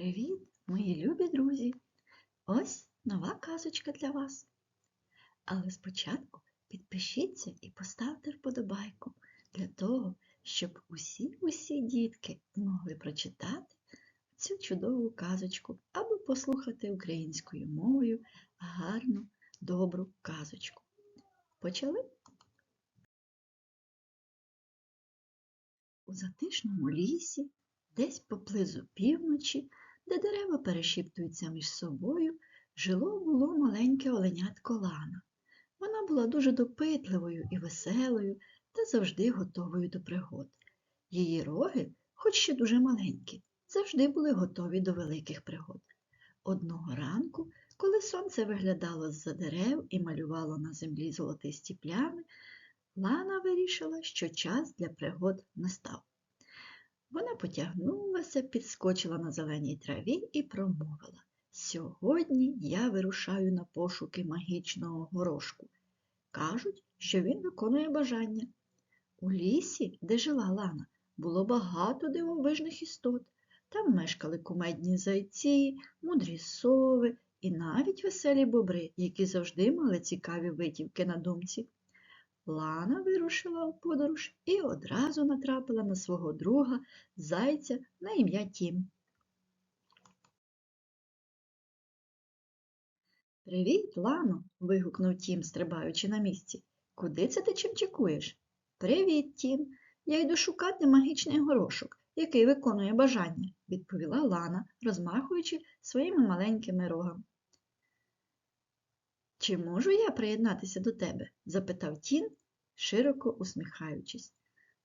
Привіт, мої любі друзі! Ось нова казочка для вас. Але спочатку підпишіться і поставте вподобайку для того, щоб усі-усі дітки змогли прочитати цю чудову казочку або послухати українською мовою гарну, добру казочку. Почали? У затишному лісі, десь поблизу півночі, де дерева перешіптуються між собою, жило було маленьке оленятко Лана. Вона була дуже допитливою і веселою та завжди готовою до пригод. Її роги, хоч ще дуже маленькі, завжди були готові до великих пригод. Одного ранку, коли сонце виглядало з-за дерев і малювало на землі золотисті плями, Лана вирішила, що час для пригод настав. Вона потягнулася, підскочила на зеленій траві і промовила Сьогодні я вирушаю на пошуки магічного горошку. Кажуть, що він виконує бажання. У лісі, де жила Лана, було багато дивовижних істот. Там мешкали кумедні зайці, мудрі сови і навіть веселі бобри, які завжди мали цікаві витівки на думці. Лана вирушила у подорож і одразу натрапила на свого друга зайця на ім'я Тім. Привіт, Лано. вигукнув Тім, стрибаючи на місці. Куди це ти чимчикуєш? Привіт, Тім. Я йду шукати магічний горошок, який виконує бажання, відповіла Лана, розмахуючи своїми маленькими рогами. Чи можу я приєднатися до тебе? запитав Тін, широко усміхаючись.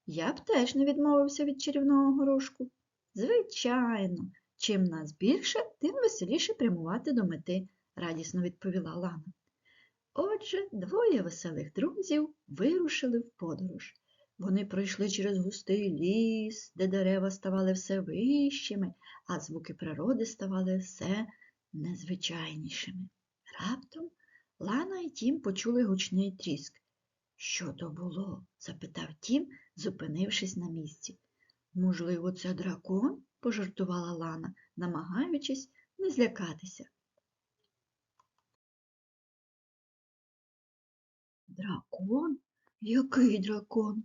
Я б теж не відмовився від чарівного горошку. Звичайно, чим нас більше, тим веселіше прямувати до мети, радісно відповіла Лана. Отже, двоє веселих друзів вирушили в подорож. Вони пройшли через густий ліс, де дерева ставали все вищими, а звуки природи ставали все незвичайнішими. Раптом Лана і Тім почули гучний тріск. Що то було? запитав Тім, зупинившись на місці. Можливо, це дракон? пожартувала Лана, намагаючись не злякатися. Дракон? Який дракон?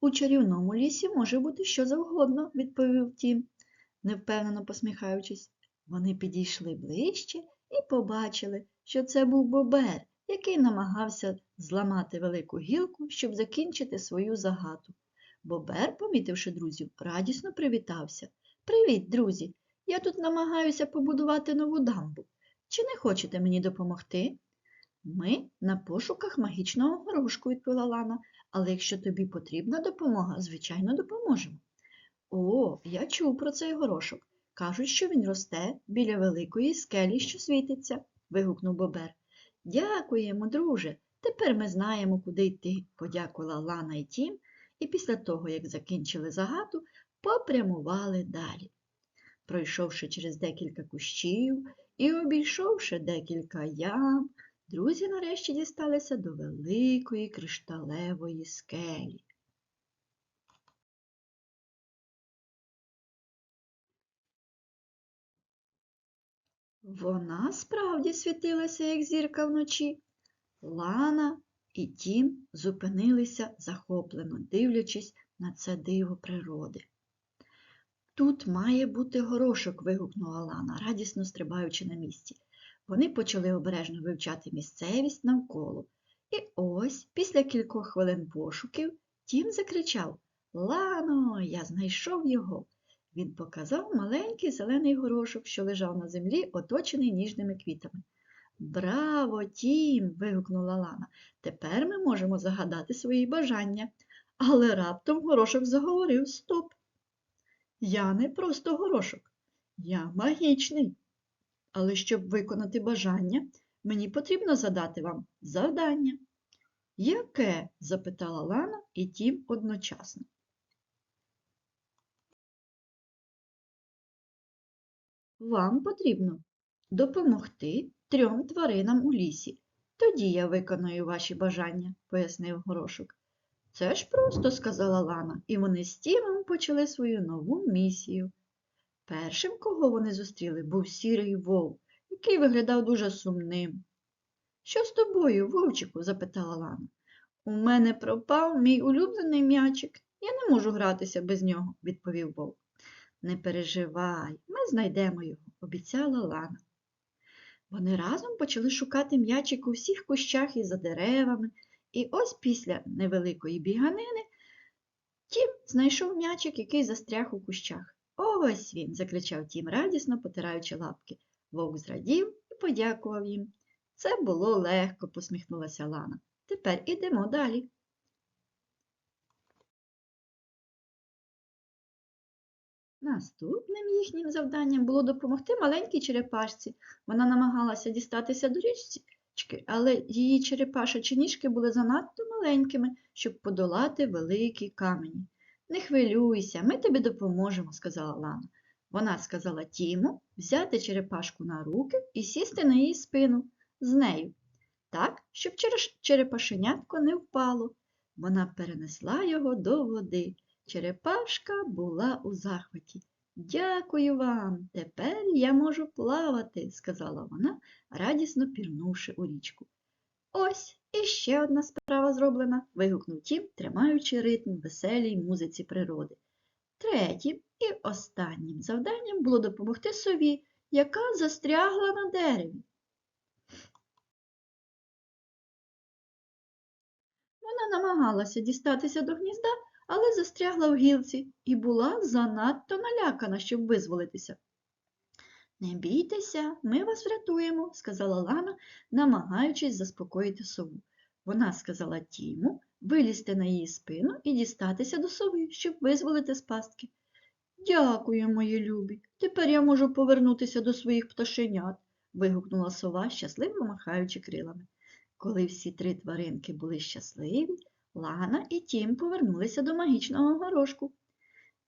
У чарівному лісі може бути що завгодно, відповів Тім, невпевнено посміхаючись. Вони підійшли ближче і побачили, що це був бобер, який намагався зламати велику гілку, щоб закінчити свою загату. Бобер, помітивши друзів, радісно привітався. Привіт, друзі! Я тут намагаюся побудувати нову дамбу. Чи не хочете мені допомогти? Ми на пошуках магічного горошку, відповіла Лана, але якщо тобі потрібна допомога, звичайно, допоможемо. О, я чув про цей горошок. Кажуть, що він росте біля великої скелі, що світиться, вигукнув Бобер. Дякуємо, друже. Тепер ми знаємо, куди йти, подякувала Лана і Тім, і після того, як закінчили загату, попрямували далі. Пройшовши через декілька кущів і обійшовши декілька ям, друзі нарешті дісталися до великої кришталевої скелі. Вона справді світилася, як зірка вночі. Лана і Тім зупинилися захоплено, дивлячись на це диво природи. Тут має бути горошок, вигукнула Лана, радісно стрибаючи на місці. Вони почали обережно вивчати місцевість навколо. І ось, після кількох хвилин пошуків, Тім закричав Лано, я знайшов його. Він показав маленький зелений горошок, що лежав на землі, оточений ніжними квітами. Браво, Тім! вигукнула Лана. Тепер ми можемо загадати свої бажання. Але раптом горошок заговорив Стоп. Я не просто горошок, я магічний. Але щоб виконати бажання, мені потрібно задати вам завдання. Яке? запитала Лана і Тім одночасно. Вам потрібно допомогти трьом тваринам у лісі. Тоді я виконую ваші бажання, пояснив горошок. Це ж просто, сказала Лана, і вони з Тімом почали свою нову місію. Першим, кого вони зустріли, був сірий вовк, який виглядав дуже сумним. Що з тобою, вовчику? запитала Лана. У мене пропав мій улюблений м'ячик. Я не можу гратися без нього, відповів вовк. Не переживай, ми знайдемо його, обіцяла Лана. Вони разом почали шукати м'ячик у всіх кущах і за деревами, і ось після невеликої біганини Тім знайшов м'ячик, який застряг у кущах. Ось він, закричав Тім, радісно потираючи лапки. Вовк зрадів і подякував їм. Це було легко, посміхнулася Лана. Тепер ідемо далі. Наступним їхнім завданням було допомогти маленькій черепашці. Вона намагалася дістатися до річки, але її черепашачі ніжки були занадто маленькими, щоб подолати великі камені. Не хвилюйся, ми тобі допоможемо, сказала Лана. Вона сказала Тіму взяти черепашку на руки і сісти на її спину з нею, так, щоб черепашенятко не впало. Вона перенесла його до води. Черепашка була у захваті. Дякую вам, тепер я можу плавати, сказала вона, радісно пірнувши у річку. Ось іще одна справа зроблена, вигукнув Тім, тримаючи ритм веселій музиці природи. Третім і останнім завданням було допомогти сові, яка застрягла на дереві. Вона намагалася дістатися до гнізда, але застрягла в гілці і була занадто налякана, щоб визволитися. Не бійтеся, ми вас врятуємо, сказала Лана, намагаючись заспокоїти сову. Вона сказала Тіму вилізти на її спину і дістатися до сови, щоб визволити з пастки. Дякую, мої любі. Тепер я можу повернутися до своїх пташенят, вигукнула сова, щасливо махаючи крилами. Коли всі три тваринки були щасливі, Лана і Тім повернулися до магічного горошку.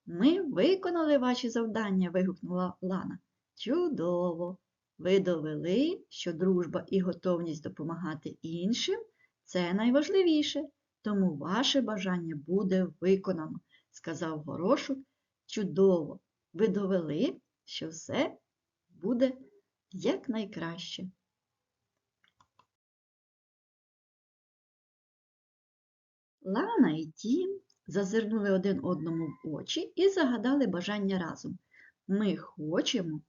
Ми виконали ваші завдання, вигукнула Лана. Чудово! Ви довели, що дружба і готовність допомагати іншим це найважливіше, тому ваше бажання буде виконано, сказав горошок. Чудово! Ви довели, що все буде якнайкраще. Лана і Тім зазирнули один одному в очі і загадали бажання разом. Ми хочемо,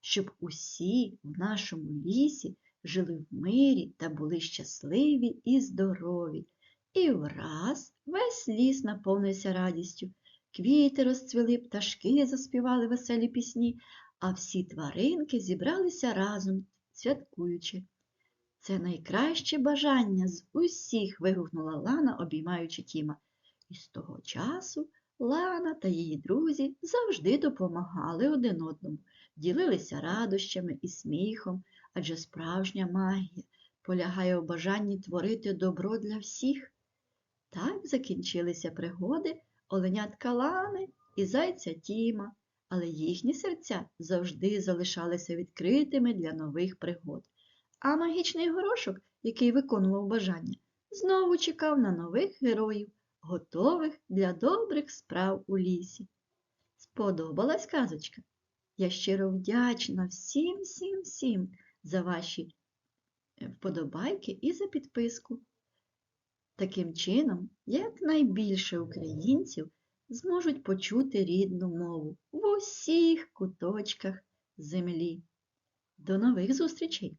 щоб усі в нашому лісі жили в мирі та були щасливі і здорові. І враз весь ліс наповнився радістю. Квіти розцвіли, пташки заспівали веселі пісні, а всі тваринки зібралися разом, святкуючи. Це найкраще бажання з усіх, вигукнула Лана, обіймаючи Тіма. І з того часу Лана та її друзі завжди допомагали один одному, ділилися радощами і сміхом, адже справжня магія полягає у бажанні творити добро для всіх. Так закінчилися пригоди оленятка Лани і зайця Тіма, але їхні серця завжди залишалися відкритими для нових пригод. А магічний горошок, який виконував бажання, знову чекав на нових героїв, готових для добрих справ у лісі. Сподобалась казочка? Я щиро вдячна всім, всім, всім за ваші е, вподобайки і за підписку. Таким чином, якнайбільше українців зможуть почути рідну мову в усіх куточках землі. До нових зустрічей!